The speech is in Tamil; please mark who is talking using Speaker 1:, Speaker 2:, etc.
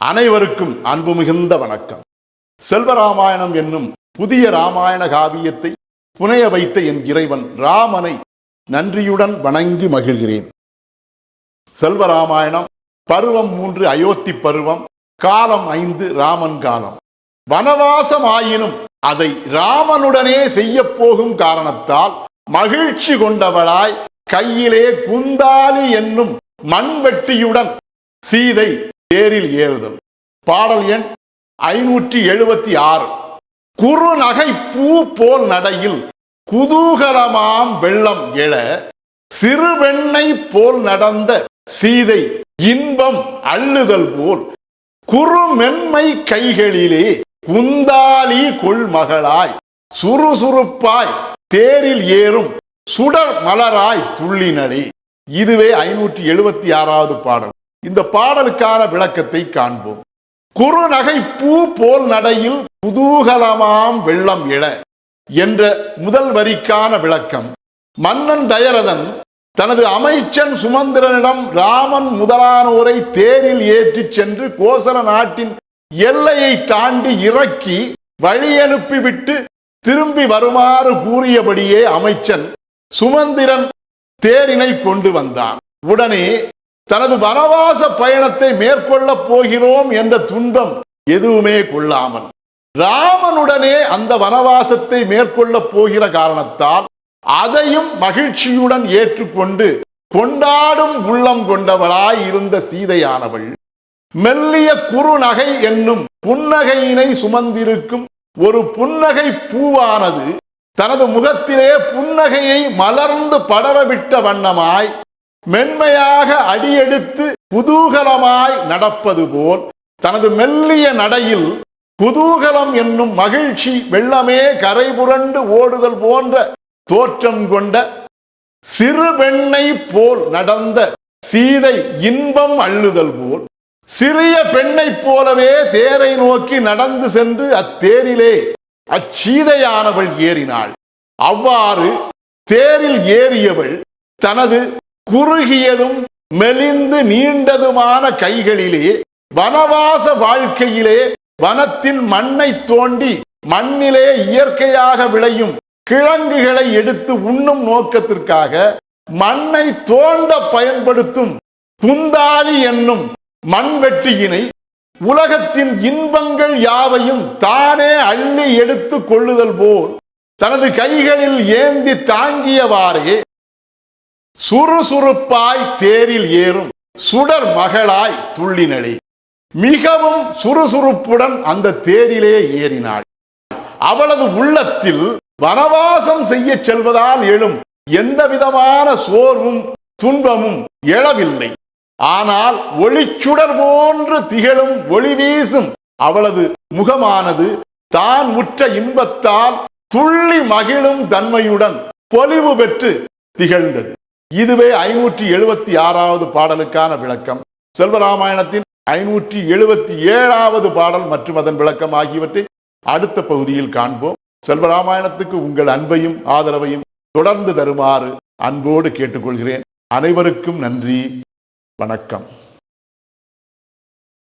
Speaker 1: அனைவருக்கும் அன்பு மிகுந்த வணக்கம். செல்வராமாயணம் என்னும் புதிய ராமாயண காவியத்தை புனைய வைத்த என் இறைவன் ராமனை நன்றியுடன் வணங்கி மகிழ்கிறேன். செல்வராமாயணம் பருவம் மூன்று அயோத்தி பருவம் காலம் ஐந்து ராமன் காலம். வனவாசம் ஆயினும் அதை ராமனுடனே செய்ய போகும் காரணத்தால் மகிழ்ச்சி கொண்டவளாய் கையிலே குந்தாலி என்னும் மண்வெட்டியுடன் சீதை தேரில் ஏறுதல். பாடல் எண் ஐநூற்றி எழுபத்தி ஆறு குறுநகை பூ போல் நடையில் குதூகலமாம் வெள்ளம் எழ சிறுவெண்ணை போல் நடந்த சீதை இன்பம் அள்ளுதல் போல் குறுமென்மை கைகளிலே குந்தாலி கொள்மகளாய் சுறுசுறுப்பாய் தேரில் ஏறும் சுடர் மலராய் துள்ளினளே இதுவே ஐநூற்றி எழுபத்தி ஆறாவது பாடல். இந்த பாடலுக்கான விளக்கத்தை காண்போம். குறுநகை பூ போல் நடையில் புதூகலமாம் வெள்ளம் இழ என்ற முதல் வரிக்கான விளக்கம். மன்னன் தயரதன் தனது அமைச்சன் சுமந்திரனிடம் ராமன் முதலானோரை தேரில் ஏற்றிச் சென்று கோசல நாட்டின் எல்லையை தாண்டி இறக்கி வழியனுப்பிவிட்டு திரும்பி வருமாறு கூறியபடியே அமைச்சன் சுமந்திரன் தேரினை கொண்டு வந்தான். உடனே தனது வனவாச பயணத்தை மேற்கொள்ளப் போகிறோம் என்ற துன்பம் எதுவுமே கொள்ளாமல் ராமனுடனே அந்த வனவாசத்தை மேற்கொள்ளப் போகிற காரணத்தால் அதையும் மகிழ்ச்சியுடன் ஏற்றுக்கொண்டு கொண்டாடும் உள்ளம் கொண்டவளாய் இருந்த சீதையானவள் மெல்லிய குறுநகை என்னும் புன்னகையினை சுமந்திருக்கும் ஒரு புன்னகை பூவானது தனது முகத்திலே புன்னகையை மலர்ந்து படரவிட்ட வண்ணமாய் மென்மையாக அடியெடுத்து குதூகலமாய் நடப்பது போல் தனது மெல்லிய நடையில் குதூகலம் என்னும் மகிழ்ச்சி வெள்ளமே கரை புரண்டு ஓடுதல் போன்ற தோற்றம் கொண்ட சிறு பெண்ணை போல் நடந்த சீதை இன்பம் அள்ளுதல் போல் சிறிய பெண்ணைப் போலவே தேரை நோக்கி நடந்து சென்று அத்தேரிலே அச்சீதையானவள் ஏறினாள். அவ்வாறு தேரில் ஏறியவள் தனது குறுகியதும் மெலிந்து நீண்டதுமான கைகளிலே வனவாச வாழ்க்கையிலே வனத்தில் மண்ணை தோண்டி மண்ணிலே இயற்கையாக விளையும் கிழங்குகளை எடுத்து உண்ணும் நோக்கத்திற்காக மண்ணை தோண்ட பயன்படுத்தும் குந்தாலி என்னும் மண்வெட்டியினை உலகத்தின் இன்பங்கள் யாவையும் தானே அள்ளி எடுத்து கொள்ளுதல் போல் தனது கைகளில் ஏந்தி தாங்கியவாறே சுறுசுறுப்பாய் தேரில் ஏறும் சுடர் மகளாய் துள்ளினளே மிகவும் சுறுசுறுப்புடன் அந்த தேரிலே ஏறினாள். அவளது உள்ளத்தில் வனவாசம் செய்ய செல்வதால் எழும் எந்த விதமான சோர்வும் துன்பமும் எழவில்லை. ஆனால் ஒளிச்சுடர் போன்று திகழும் ஒளி வீசும் அவளது முகமானது தான் உற்ற இன்பத்தால் துள்ளி மகிழும் தன்மையுடன் பொலிவு பெற்று திகழ்ந்தது. இதுவே ஐநூற்றி எழுபத்தி ஆறாவது பாடலுக்கான விளக்கம். செல்வராமாயணத்தின் ஐநூற்றி எழுபத்தி ஏழாவது பாடல் மற்றும் அதன் விளக்கம் ஆகியவற்றை அடுத்த பகுதியில் காண்போம். செல்வராமாயணத்துக்கு உங்கள் அன்பையும் ஆதரவையும் தொடர்ந்து தருமாறு அன்போடு கேட்டுக்கொள்கிறேன். அனைவருக்கும் நன்றி. வணக்கம்.